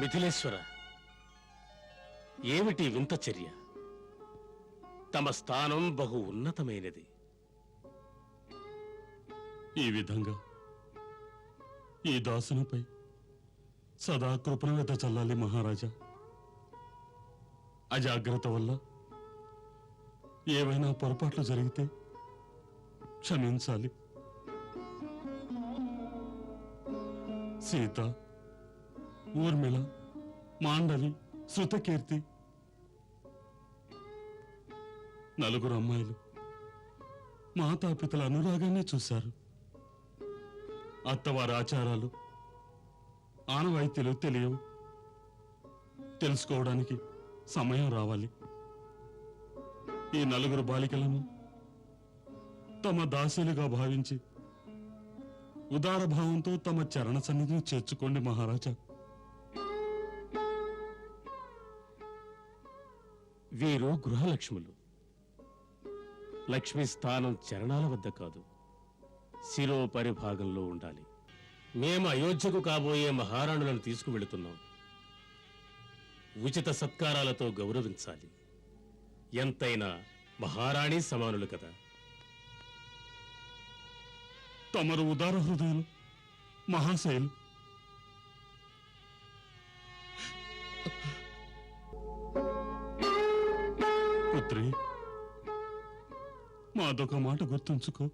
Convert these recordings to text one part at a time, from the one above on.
మిథిలేశ్వర ఏమిటి వింత చర్య? తమ స్థానం బహు ఉన్నతమైనది. ఈ విధంగా ఈ దాసునిపై సదా కృపణ చల్లాలి మహారాజా. అజాగ్రత్త వల్ల ఏవైనా పొరపాట్లు జరిగితే క్షమించాలి. సీత ఊర్మిళ మాండలి శృతకీర్తి నలుగురు అమ్మాయిలు మాతాపితల అనురాగాన్ని చూశారు. అత్తవారి ఆచారాలు ఆనవాయితీలు తెలియవు. తెలుసుకోవడానికి సమయం రావాలి. ఈ నలుగురు బాలికలను తమ దాసులుగా భావించి ఉదార భావంతో తమ చరణ సన్నిధిని చేర్చుకోండి మహారాజా. వీరు గృహలక్ష్ములు. లక్ష్మి స్థానం చరణాల వద్ద కాదు. శిరో పరిభాగంలో ఉండాలి. మేము అయోధ్యకు కాబోయే మహారాణులను తీసుకువెళుతున్నాం. ఉచిత సత్కారాలతో గౌరవించాలి. ఎంతైనా మహారాణి సమానులు కదా. తమరు ఉదార హృదయులు మహాశైలు పుత్రి మాదొక మాట గుర్తుంచుకో.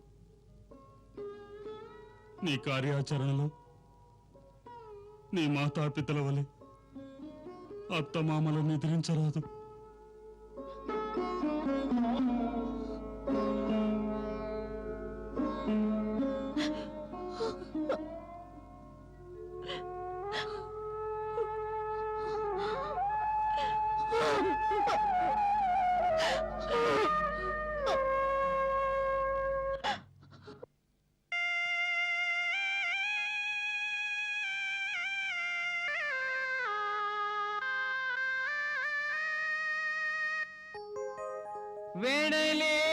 నీ కార్యాచరణలో నీ మాతాపితల వలె అత్తమామలను నిద్రించరాదు. വേണലേ